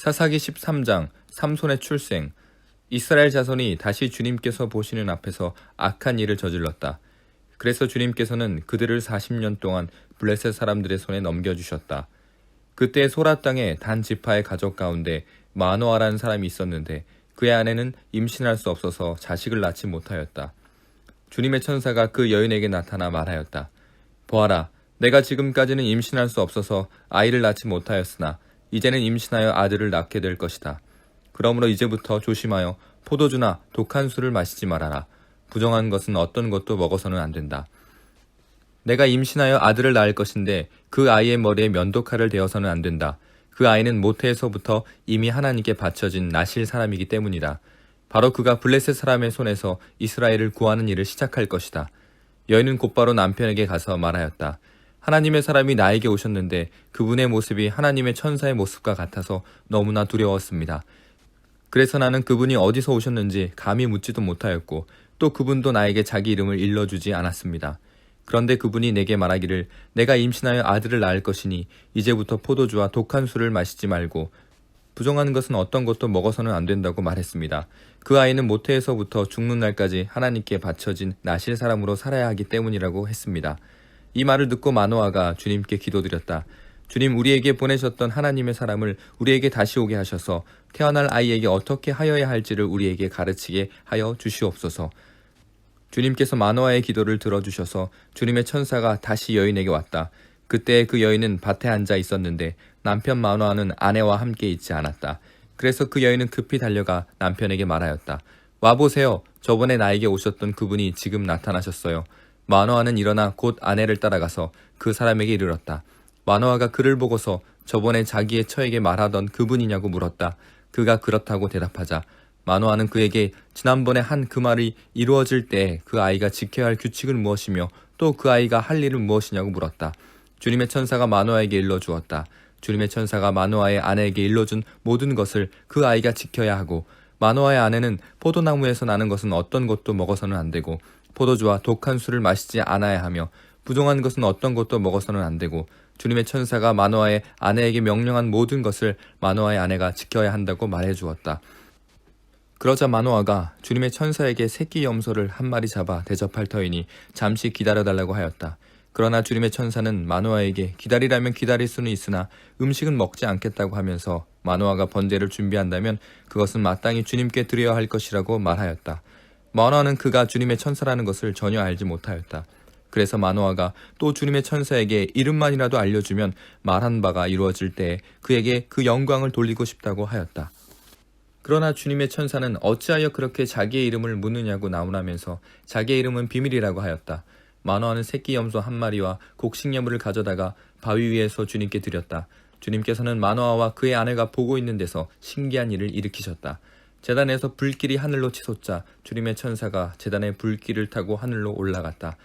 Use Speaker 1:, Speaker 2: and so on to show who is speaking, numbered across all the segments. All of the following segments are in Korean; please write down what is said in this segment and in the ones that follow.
Speaker 1: 사사기 13장 삼손의 출생 이스라엘 자손이 다시 주님께서 보시는 앞에서 악한 일을 저질렀다. 그래서 주님께서는 그들을 40년 동안 블레셋 사람들의 손에 넘겨주셨다. 그때 소라 땅에 단 지파의 가족 가운데 마노아라는 사람이 있었는데 그의 아내는 임신할 수 없어서 자식을 낳지 못하였다. 주님의 천사가 그 여인에게 나타나 말하였다. 보아라, 내가 지금까지는 임신할 수 없어서 아이를 낳지 못하였으나 이제는 임신하여 아들을 낳게 될 것이다. 그러므로 이제부터 조심하여 포도주나 독한 술을 마시지 말아라. 부정한 것은 어떤 것도 먹어서는 안 된다. 내가 임신하여 아들을 낳을 것인데 그 아이의 머리에 면도칼을 대어서는 안 된다. 그 아이는 모태에서부터 이미 하나님께 바쳐진 나실 사람이기 때문이다. 바로 그가 블레셋 사람의 손에서 이스라엘을 구하는 일을 시작할 것이다. 여인은 곧바로 남편에게 가서 말하였다. 하나님의 사람이 나에게 오셨는데 그분의 모습이 하나님의 천사의 모습과 같아서 너무나 두려웠습니다. 그래서 나는 그분이 어디서 오셨는지 감히 묻지도 못하였고 또 그분도 나에게 자기 이름을 일러주지 않았습니다. 그런데 그분이 내게 말하기를 내가 임신하여 아들을 낳을 것이니 이제부터 포도주와 독한 술을 마시지 말고 부정한 것은 어떤 것도 먹어서는 안 된다고 말했습니다. 그 아이는 모태에서부터 죽는 날까지 하나님께 바쳐진 나실 사람으로 살아야 하기 때문이라고 했습니다. 이 말을 듣고 마노아가 주님께 기도드렸다. 주님 우리에게 보내셨던 하나님의 사람을 우리에게 다시 오게 하셔서 태어날 아이에게 어떻게 하여야 할지를 우리에게 가르치게 하여 주시옵소서. 주님께서 마노아의 기도를 들어주셔서 주님의 천사가 다시 여인에게 왔다. 그때 그 여인은 밭에 앉아 있었는데 남편 마노아는 아내와 함께 있지 않았다. 그래서 그 여인은 급히 달려가 남편에게 말하였다. 와보세요. 저번에 나에게 오셨던 그분이 지금 나타나셨어요. 마노아는 일어나 곧 아내를 따라가서 그 사람에게 이르렀다. 마노아가 그를 보고서 저번에 자기의 처에게 말하던 그분이냐고 물었다. 그가 그렇다고 대답하자 마노아는 그에게 지난번에 한 그 말이 이루어질 때 그 아이가 지켜야 할 규칙은 무엇이며 또 그 아이가 할 일은 무엇이냐고 물었다. 주님의 천사가 마노아에게 일러주었다. 주님의 천사가 마노아의 아내에게 일러준 모든 것을 그 아이가 지켜야 하고 마노아의 아내는 포도나무에서 나는 것은 어떤 것도 먹어서는 안 되고 포도주와 독한 술을 마시지 않아야 하며 부정한 것은 어떤 것도 먹어서는 안 되고 주님의 천사가 마노아의 아내에게 명령한 모든 것을 마노아의 아내가 지켜야 한다고 말해 주었다. 그러자 마노아가 주님의 천사에게 새끼 염소를 한 마리 잡아 대접할 터이니 잠시 기다려 달라고 하였다. 그러나 주님의 천사는 마노아에게 기다리라면 기다릴 수는 있으나 음식은 먹지 않겠다고 하면서 마노아가 번제를 준비한다면 그것은 마땅히 주님께 드려야 할 것이라고 말하였다. 마노아는 그가 주님의 천사라는 것을 전혀 알지 못하였다. 그래서 마노아가 또 주님의 천사에게 이름만이라도 알려주면 말한 바가 이루어질 때 그에게 그 영광을 돌리고 싶다고 하였다. 그러나 주님의 천사는 어찌하여 그렇게 자기의 이름을 묻느냐고 나무라면서 자기의 이름은 비밀이라고 하였다. 마노아는 새끼 염소 한 마리와 곡식여물을 가져다가 바위 위에서 주님께 드렸다. 주님께서는 마노아와 그의 아내가 보고 있는 데서 신기한 일을 일으키셨다. 재단에서 불길이 하늘로 치솟자 주님의 천사가 재단의 불길을 타고 하늘로 올라갔다.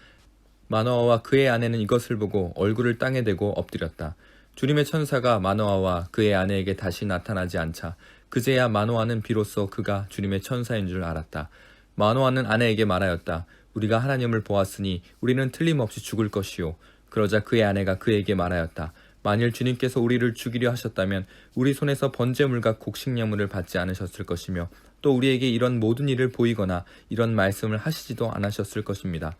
Speaker 1: 마노아와 그의 아내는 이것을 보고 얼굴을 땅에 대고 엎드렸다. 주님의 천사가 마노아와 그의 아내에게 다시 나타나지 않자 그제야 마노아는 비로소 그가 주님의 천사인 줄 알았다. 마노아는 아내에게 말하였다. 우리가 하나님을 보았으니 우리는 틀림없이 죽을 것이요. 그러자 그의 아내가 그에게 말하였다. 만일 주님께서 우리를 죽이려 하셨다면 우리 손에서 번제물과 곡식량물을 받지 않으셨을 것이며 또 우리에게 이런 모든 일을 보이거나 이런 말씀을 하시지도 않으셨을 것입니다.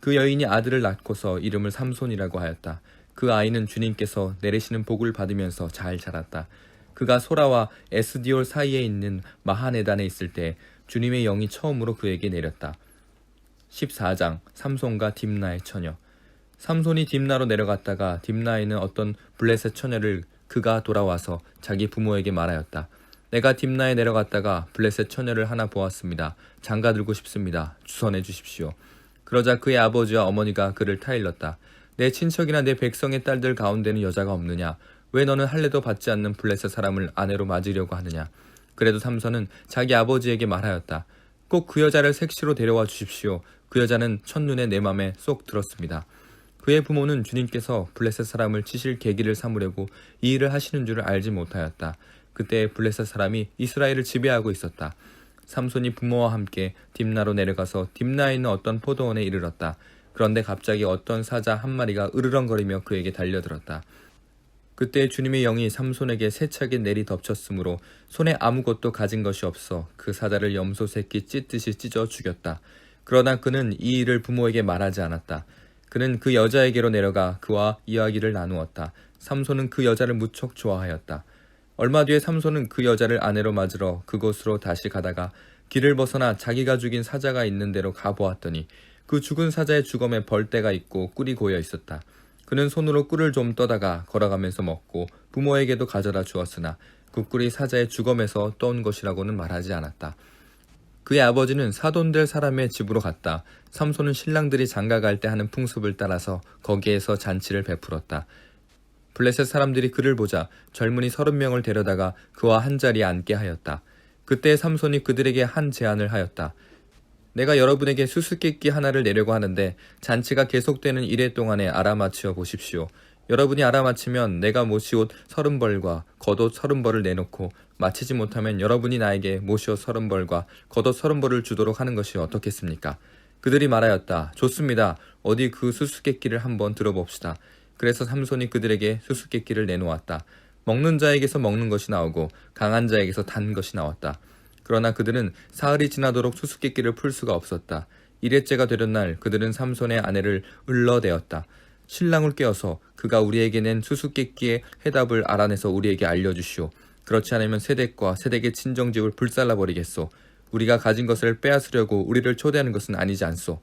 Speaker 1: 그 여인이 아들을 낳고서 이름을 삼손이라고 하였다. 그 아이는 주님께서 내리시는 복을 받으면서 잘 자랐다. 그가 소라와 에스디올 사이에 있는 마하네단에 있을 때 주님의 영이 처음으로 그에게 내렸다. 14장 삼손과 딥나의 처녀 삼손이 딥나로 내려갔다가 딥나에는 어떤 블레셋 처녀를 그가 돌아와서 자기 부모에게 말하였다. 내가 딥나에 내려갔다가 블레셋 처녀를 하나 보았습니다. 장가 들고 싶습니다. 주선해 주십시오. 그러자 그의 아버지와 어머니가 그를 타일렀다. 내 친척이나 내 백성의 딸들 가운데는 여자가 없느냐? 왜 너는 할례도 받지 않는 블레셋 사람을 아내로 맞으려고 하느냐? 그래도 삼손은 자기 아버지에게 말하였다. 꼭 그 여자를 색시로 데려와 주십시오. 그 여자는 첫눈에 내 맘에 쏙 들었습니다. 그의 부모는 주님께서 블레셋 사람을 치실 계기를 삼으려고 이 일을 하시는 줄을 알지 못하였다. 그때 블레셋 사람이 이스라엘을 지배하고 있었다. 삼손이 부모와 함께 딥나로 내려가서 딥나에 있는 어떤 포도원에 이르렀다. 그런데 갑자기 어떤 사자 한 마리가 으르렁거리며 그에게 달려들었다. 그때 주님의 영이 삼손에게 세차게 내리 덮쳤으므로 손에 아무것도 가진 것이 없어 그 사자를 염소 새끼 찢듯이 찢어 죽였다. 그러나 그는 이 일을 부모에게 말하지 않았다. 그는 그 여자에게로 내려가 그와 이야기를 나누었다. 삼손은 그 여자를 무척 좋아하였다. 얼마 뒤에 삼손은 그 여자를 아내로 맞으러 그곳으로 다시 가다가 길을 벗어나 자기가 죽인 사자가 있는 데로 가보았더니 그 죽은 사자의 주검에 벌떼가 있고 꿀이 고여 있었다. 그는 손으로 꿀을 좀 떠다가 걸어가면서 먹고 부모에게도 가져다 주었으나 그 꿀이 사자의 주검에서 떠온 것이라고는 말하지 않았다. 그의 아버지는 사돈될 사람의 집으로 갔다. 삼손은 신랑들이 장가갈 때 하는 풍습을 따라서 거기에서 잔치를 베풀었다. 블레셋 사람들이 그를 보자 젊은이 서른 명을 데려다가 그와 한 자리에 앉게 하였다. 그때 삼손이 그들에게 한 제안을 하였다. 내가 여러분에게 수수께끼 하나를 내려고 하는데 잔치가 계속되는 이래 동안에 알아맞혀 보십시오. 여러분이 알아맞히면 내가 모시옷 서른 벌과 겉옷 서른 벌을 내놓고 마치지 못하면 여러분이 나에게 모시옷 서른 벌과 겉옷 서른 벌을 주도록 하는 것이 어떻겠습니까? 그들이 말하였다. 좋습니다. 어디 그 수수께끼를 한번 들어봅시다. 그래서 삼손이 그들에게 수수께끼를 내놓았다. 먹는 자에게서 먹는 것이 나오고 강한 자에게서 단 것이 나왔다. 그러나 그들은 사흘이 지나도록 수수께끼를 풀 수가 없었다. 일회째가 되던 날 그들은 삼손의 아내를 을러대었다. 신랑을 깨어서 그가 우리에게 낸 수수께끼의 해답을 알아내서 우리에게 알려주시오. 그렇지 않으면 세댁과 세댁의 친정집을 불살라 버리겠소. 우리가 가진 것을 빼앗으려고 우리를 초대하는 것은 아니지 않소.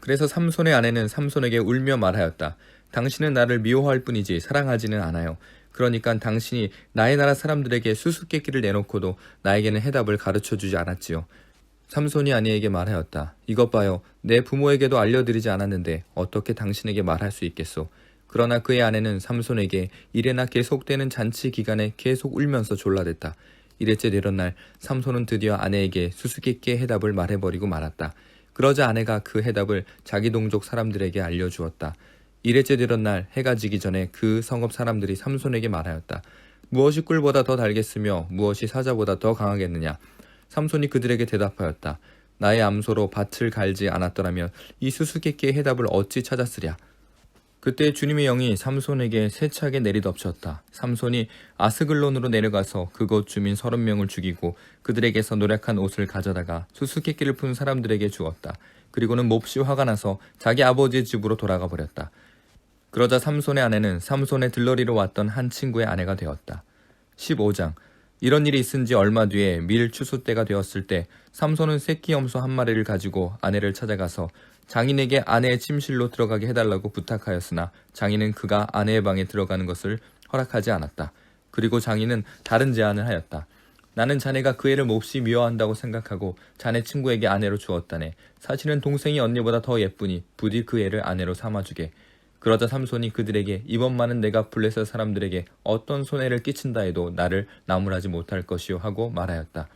Speaker 1: 그래서 삼손의 아내는 삼손에게 울며 말하였다. 당신은 나를 미워할 뿐이지 사랑하지는 않아요. 그러니까 당신이 나의 나라 사람들에게 수수께끼를 내놓고도 나에게는 해답을 가르쳐 주지 않았지요. 삼손이 아내에게 말하였다. 이것 봐요. 내 부모에게도 알려드리지 않았는데 어떻게 당신에게 말할 수 있겠소. 그러나 그의 아내는 삼손에게 이래나 계속되는 잔치 기간에 계속 울면서 졸라댔다. 이래째 되던 날 삼손은 드디어 아내에게 수수께끼의 해답을 말해버리고 말았다. 그러자 아내가 그 해답을 자기 동족 사람들에게 알려주었다. 이래째 되던 날 해가 지기 전에 그 성읍 사람들이 삼손에게 말하였다. 무엇이 꿀보다 더 달겠으며 무엇이 사자보다 더 강하겠느냐? 삼손이 그들에게 대답하였다. 나의 암소로 밭을 갈지 않았더라면 이 수수께끼의 해답을 어찌 찾았으랴? 그때 주님의 영이 삼손에게 세차게 내리덮쳤다. 삼손이 아스글론으로 내려가서 그곳 주민 서른 명을 죽이고 그들에게서 노력한 옷을 가져다가 수수께끼를 푼 사람들에게 주었다. 그리고는 몹시 화가 나서 자기 아버지의 집으로 돌아가 버렸다. 그러자 삼손의 아내는 삼손의 들러리로 왔던 한 친구의 아내가 되었다. 15장 이런 일이 있은 지 얼마 뒤에 밀 추수 때가 되었을 때 삼손은 새끼 염소 한 마리를 가지고 아내를 찾아가서 장인에게 아내의 침실로 들어가게 해달라고 부탁하였으나 장인은 그가 아내의 방에 들어가는 것을 허락하지 않았다. 그리고 장인은 다른 제안을 하였다. 나는 자네가 그 애를 몹시 미워한다고 생각하고 자네 친구에게 아내로 주었다네. 사실은 동생이 언니보다 더 예쁘니 부디 그 애를 아내로 삼아주게. 그러자 삼손이 그들에게 이번만은 내가 블레셋 사람들에게 어떤 손해를 끼친다 해도 나를 나무라지 못할 것이요 하고 말하였다.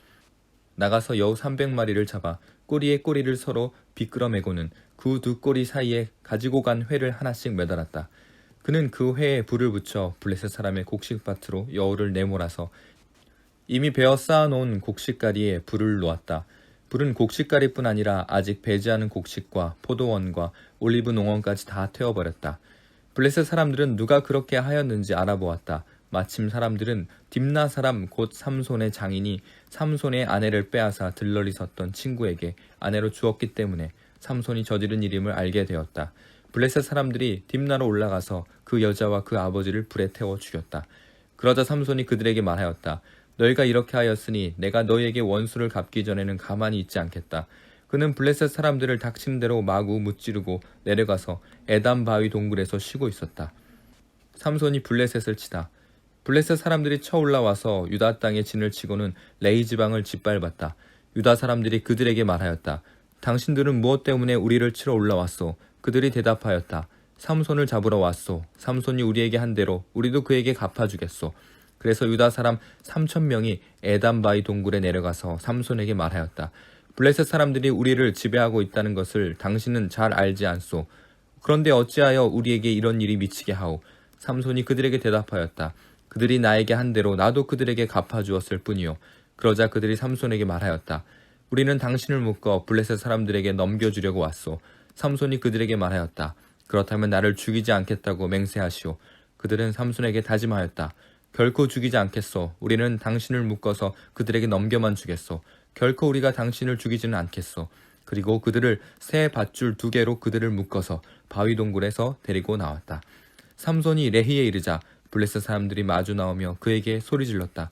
Speaker 1: 나가서 여우 300마리를 잡아 꼬리에 꼬리를 서로 비끄러 매고는 그 두 꼬리 사이에 가지고 간 회를 하나씩 매달았다. 그는 그 회에 불을 붙여 블레셋 사람의 곡식밭으로 여우를 내몰아서 이미 베어 쌓아놓은 곡식가리에 불을 놓았다. 불은 곡식가리뿐 아니라 아직 배지하는 곡식과 포도원과 올리브 농원까지 다 태워버렸다. 블레셋 사람들은 누가 그렇게 하였는지 알아보았다. 마침 사람들은 딥나 사람 곧 삼손의 장인이 삼손의 아내를 빼앗아 들러리 섰던 친구에게 아내로 주었기 때문에 삼손이 저지른 일임을 알게 되었다. 블레셋 사람들이 딥나로 올라가서 그 여자와 그 아버지를 불에 태워 죽였다. 그러자 삼손이 그들에게 말하였다. 너희가 이렇게 하였으니 내가 너희에게 원수를 갚기 전에는 가만히 있지 않겠다. 그는 블레셋 사람들을 닥친 대로 마구 무찌르고 내려가서 에담 바위 동굴에서 쉬고 있었다. 삼손이 블레셋을 치다. 블레셋 사람들이 쳐 올라와서 유다 땅에 진을 치고는 레이 지방을 짓밟았다. 유다 사람들이 그들에게 말하였다. 당신들은 무엇 때문에 우리를 치러 올라왔소? 그들이 대답하였다. 삼손을 잡으러 왔소. 삼손이 우리에게 한 대로 우리도 그에게 갚아주겠소. 그래서 유다 사람 3천 명이 에담바이 동굴에 내려가서 삼손에게 말하였다. 블레셋 사람들이 우리를 지배하고 있다는 것을 당신은 잘 알지 않소. 그런데 어찌하여 우리에게 이런 일이 미치게 하오? 삼손이 그들에게 대답하였다. 그들이 나에게 한 대로 나도 그들에게 갚아주었을 뿐이요. 그러자 그들이 삼손에게 말하였다. 우리는 당신을 묶어 블레셋 사람들에게 넘겨주려고 왔소. 삼손이 그들에게 말하였다. 그렇다면 나를 죽이지 않겠다고 맹세하시오. 그들은 삼손에게 다짐하였다. 결코 죽이지 않겠소. 우리는 당신을 묶어서 그들에게 넘겨만 주겠소. 결코 우리가 당신을 죽이지는 않겠소. 그리고 그들을 새 밧줄 두 개로 그들을 묶어서 바위 동굴에서 데리고 나왔다. 삼손이 레히에 이르자 블레셋 사람들이 마주 나오며 그에게 소리 질렀다.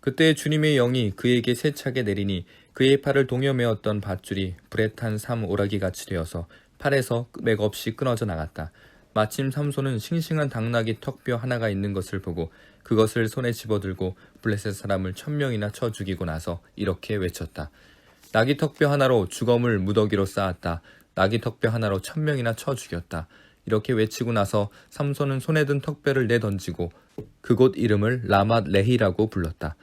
Speaker 1: 그때 주님의 영이 그에게 세차게 내리니 그의 팔을 동여매었던 밧줄이 불에 탄 삼 오라기 같이 되어서 팔에서 맥없이 끊어져 나갔다. 마침 삼손은 싱싱한 당나귀 턱뼈 하나가 있는 것을 보고 그것을 손에 집어들고 블레셋 사람을 천 명이나 쳐 죽이고 나서 이렇게 외쳤다. 나귀 턱뼈 하나로 주검을 무더기로 쌓았다. 나귀 턱뼈 하나로 천 명이나 쳐 죽였다. 이렇게 외치고 나서 삼손은 손에 든 턱뼈를 내던지고 그곳 이름을 라맛 레히라고 불렀다.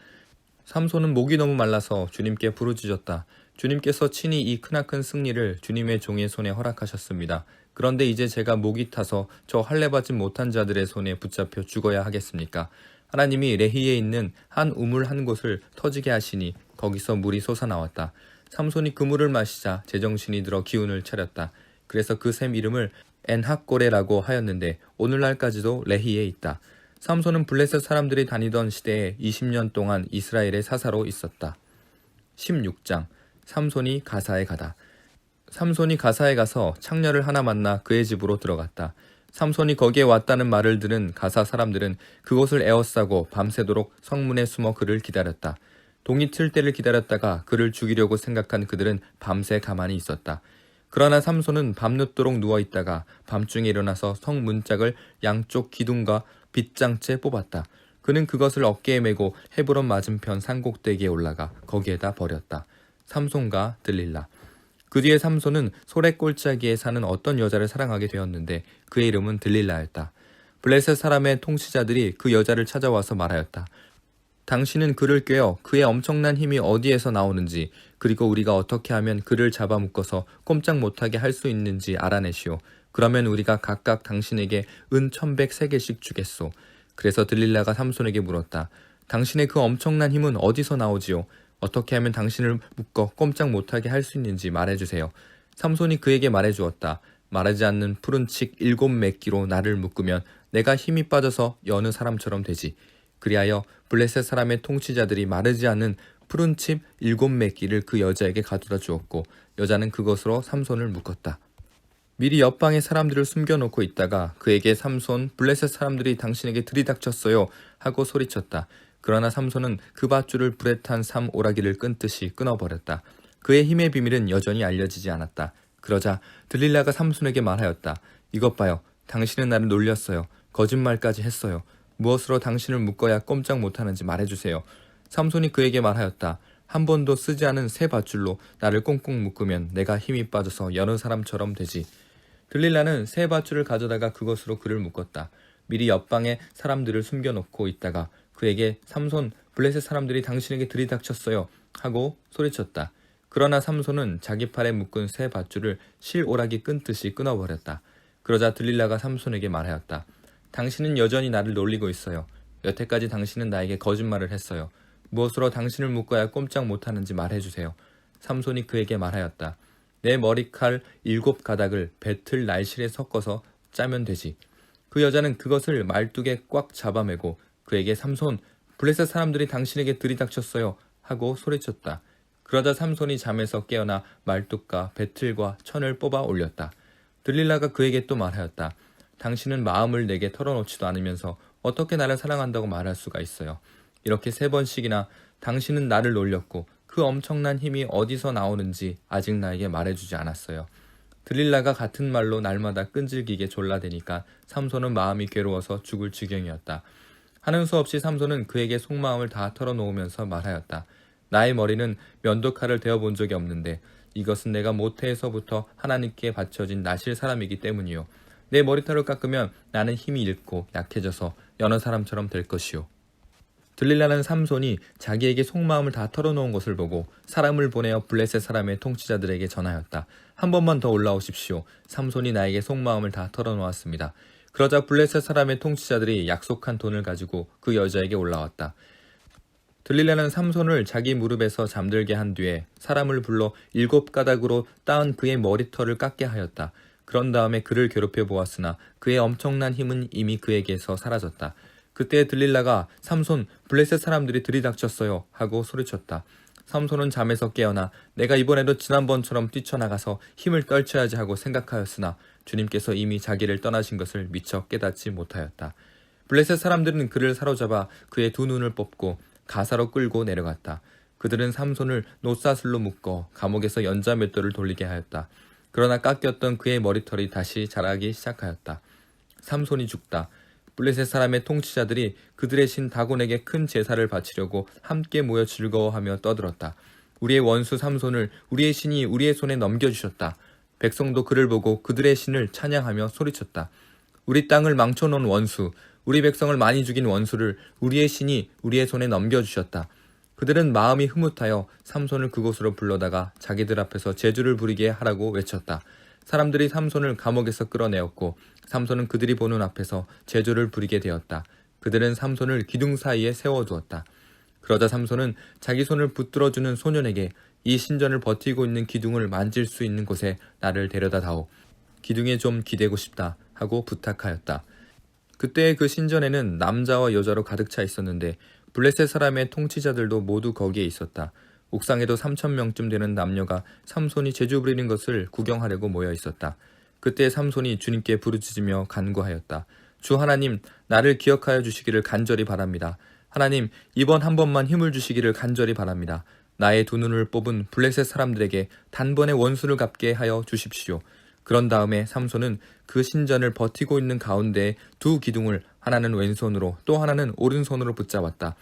Speaker 1: 삼손은 목이 너무 말라서 주님께 부르짖었다. 주님께서 친히 이 크나큰 승리를 주님의 종의 손에 허락하셨습니다. 그런데 이제 제가 목이 타서 저 할례받지 못한 자들의 손에 붙잡혀 죽어야 하겠습니까? 하나님이 레히에 있는 한 우물 한 곳을 터지게 하시니 거기서 물이 솟아나왔다. 삼손이 그 물을 마시자 제정신이 들어 기운을 차렸다. 그래서 그 샘 이름을 엔학고레라고 하였는데 오늘날까지도 레히에 있다. 삼손은 블레셋 사람들이 다니던 시대에 20년 동안 이스라엘의 사사로 있었다. 16장 삼손이 가사에 가다. 삼손이 가사에 가서 창녀를 하나 만나 그의 집으로 들어갔다. 삼손이 거기에 왔다는 말을 들은 가사 사람들은 그곳을 에워싸고 밤새도록 성문에 숨어 그를 기다렸다. 동이 틀 때를 기다렸다가 그를 죽이려고 생각한 그들은 밤새 가만히 있었다. 그러나 삼손은 밤늦도록 누워 있다가 밤중에 일어나서 성 문짝을 양쪽 기둥과 빗장째 뽑았다. 그는 그것을 어깨에 메고 헤브론 맞은편 산꼭대기에 올라가 거기에다 버렸다. 삼손과 들릴라. 그 뒤에 삼손은 소래골짜기에 사는 어떤 여자를 사랑하게 되었는데 그의 이름은 들릴라였다. 블레셋 사람의 통치자들이 그 여자를 찾아와서 말하였다. 당신은 그를 꿰어 그의 엄청난 힘이 어디에서 나오는지 그리고 우리가 어떻게 하면 그를 잡아묶어서 꼼짝 못하게 할 수 있는지 알아내시오. 그러면 우리가 각각 당신에게 은 천백 세개씩 주겠소. 그래서 들릴라가 삼손에게 물었다. 당신의 그 엄청난 힘은 어디서 나오지요? 어떻게 하면 당신을 묶어 꼼짝 못하게 할 수 있는지 말해주세요. 삼손이 그에게 말해주었다. 말하지 않는 푸른 칙 일곱 맥기로 나를 묶으면 내가 힘이 빠져서 여느 사람처럼 되지. 그리하여 블레셋 사람의 통치자들이 마르지 않은 푸른 칩 일곱 맥기를 그 여자에게 가져다 주었고 여자는 그것으로 삼손을 묶었다. 미리 옆방에 사람들을 숨겨놓고 있다가 그에게 삼손 블레셋 사람들이 당신에게 들이닥쳤어요 하고 소리쳤다. 그러나 삼손은 그 밧줄을 불에 탄 삼 오라기를 끊듯이 끊어버렸다. 그의 힘의 비밀은 여전히 알려지지 않았다. 그러자 들릴라가 삼손에게 말하였다. 이것 봐요. 당신은 나를 놀렸어요. 거짓말까지 했어요. 무엇으로 당신을 묶어야 꼼짝 못하는지 말해주세요. 삼손이 그에게 말하였다. 한 번도 쓰지 않은 새 밧줄로 나를 꽁꽁 묶으면 내가 힘이 빠져서 여러 사람처럼 되지. 들릴라는 새 밧줄을 가져다가 그것으로 그를 묶었다. 미리 옆방에 사람들을 숨겨놓고 있다가 그에게 삼손 블레셋 사람들이 당신에게 들이닥쳤어요 하고 소리쳤다. 그러나 삼손은 자기 팔에 묶은 새 밧줄을 실오라기 끊듯이 끊어버렸다. 그러자 들릴라가 삼손에게 말하였다. 당신은 여전히 나를 놀리고 있어요. 여태까지 당신은 나에게 거짓말을 했어요. 무엇으로 당신을 묶어야 꼼짝 못하는지 말해주세요. 삼손이 그에게 말하였다. 내 머리칼 일곱 가닥을 배틀 날실에 섞어서 짜면 되지. 그 여자는 그것을 말뚝에 꽉 잡아매고 그에게 삼손, 블레셋 사람들이 당신에게 들이닥쳤어요. 하고 소리쳤다. 그러자 삼손이 잠에서 깨어나 말뚝과 배틀과 천을 뽑아 올렸다. 들릴라가 그에게 또 말하였다. 당신은 마음을 내게 털어놓지도 않으면서 어떻게 나를 사랑한다고 말할 수가 있어요. 이렇게 세 번씩이나 당신은 나를 놀렸고 그 엄청난 힘이 어디서 나오는지 아직 나에게 말해주지 않았어요. 들릴라가 같은 말로 날마다 끈질기게 졸라대니까 삼손은 마음이 괴로워서 죽을 지경이었다. 하는 수 없이 삼손은 그에게 속마음을 다 털어놓으면서 말하였다. 나의 머리는 면도칼을 대어 본 적이 없는데 이것은 내가 모태에서부터 하나님께 바쳐진 나실 사람이기 때문이요. 내 머리털을 깎으면 나는 힘이 잃고 약해져서 여러 사람처럼 될 것이요. 들릴라는 삼손이 자기에게 속마음을 다 털어놓은 것을 보고 사람을 보내어 블레셋 사람의 통치자들에게 전하였다. 한 번만 더 올라오십시오. 삼손이 나에게 속마음을 다 털어놓았습니다. 그러자 블레셋 사람의 통치자들이 약속한 돈을 가지고 그 여자에게 올라왔다. 들릴라는 삼손을 자기 무릎에서 잠들게 한 뒤에 사람을 불러 일곱 가닥으로 따은 그의 머리털을 깎게 하였다. 그런 다음에 그를 괴롭혀 보았으나 그의 엄청난 힘은 이미 그에게서 사라졌다. 그때 들릴라가 삼손 블레셋 사람들이 들이닥쳤어요 하고 소리쳤다. 삼손은 잠에서 깨어나 내가 이번에도 지난번처럼 뛰쳐나가서 힘을 떨쳐야지 하고 생각하였으나 주님께서 이미 자기를 떠나신 것을 미처 깨닫지 못하였다. 블레셋 사람들은 그를 사로잡아 그의 두 눈을 뽑고 가사로 끌고 내려갔다. 그들은 삼손을 노사슬로 묶어 감옥에서 연자 맷돌을 돌리게 하였다. 그러나 깎였던 그의 머리털이 다시 자라기 시작하였다. 삼손이 죽다. 블레셋 사람의 통치자들이 그들의 신 다곤에게 큰 제사를 바치려고 함께 모여 즐거워하며 떠들었다. 우리의 원수 삼손을 우리의 신이 우리의 손에 넘겨주셨다. 백성도 그를 보고 그들의 신을 찬양하며 소리쳤다. 우리 땅을 망쳐놓은 원수, 우리 백성을 많이 죽인 원수를 우리의 신이 우리의 손에 넘겨주셨다. 그들은 마음이 흐뭇하여 삼손을 그곳으로 불러다가 자기들 앞에서 제주를 부리게 하라고 외쳤다. 사람들이 삼손을 감옥에서 끌어내었고 삼손은 그들이 보는 앞에서 제주를 부리게 되었다. 그들은 삼손을 기둥 사이에 세워두었다. 그러자 삼손은 자기 손을 붙들어주는 소년에게 이 신전을 버티고 있는 기둥을 만질 수 있는 곳에 나를 데려다 다오. 기둥에 좀 기대고 싶다 하고 부탁하였다. 그때 그 신전에는 남자와 여자로 가득 차 있었는데 블레셋 사람의 통치자들도 모두 거기에 있었다. 옥상에도 3천 명쯤 되는 남녀가 삼손이 제주 부리는 것을 구경하려고 모여 있었다. 그때 삼손이 주님께 부르짖으며 간구하였다. 주 하나님, 나를 기억하여 주시기를 간절히 바랍니다. 하나님, 이번 한 번만 힘을 주시기를 간절히 바랍니다. 나의 두 눈을 뽑은 블레셋 사람들에게 단번에 원수를 갚게 하여 주십시오. 그런 다음에 삼손은 그 신전을 버티고 있는 가운데 두 기둥을 하나는 왼손으로 또 하나는 오른손으로 붙잡았다.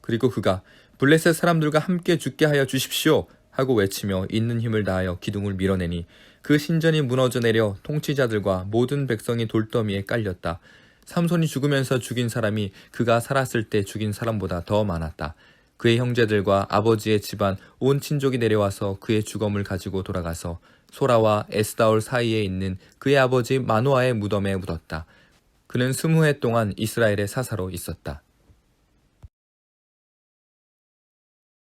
Speaker 1: 그리고 그가 블레셋 사람들과 함께 죽게 하여 주십시오 하고 외치며 있는 힘을 다하여 기둥을 밀어내니 그 신전이 무너져 내려 통치자들과 모든 백성이 돌더미에 깔렸다. 삼손이 죽으면서 죽인 사람이 그가 살았을 때 죽인 사람보다 더 많았다. 그의 형제들과 아버지의 집안 온 친족이 내려와서 그의 주검을 가지고 돌아가서 소라와 에스다올 사이에 있는 그의 아버지 마노아의 무덤에 묻었다. 그는 스무 해 동안 이스라엘의 사사로 있었다.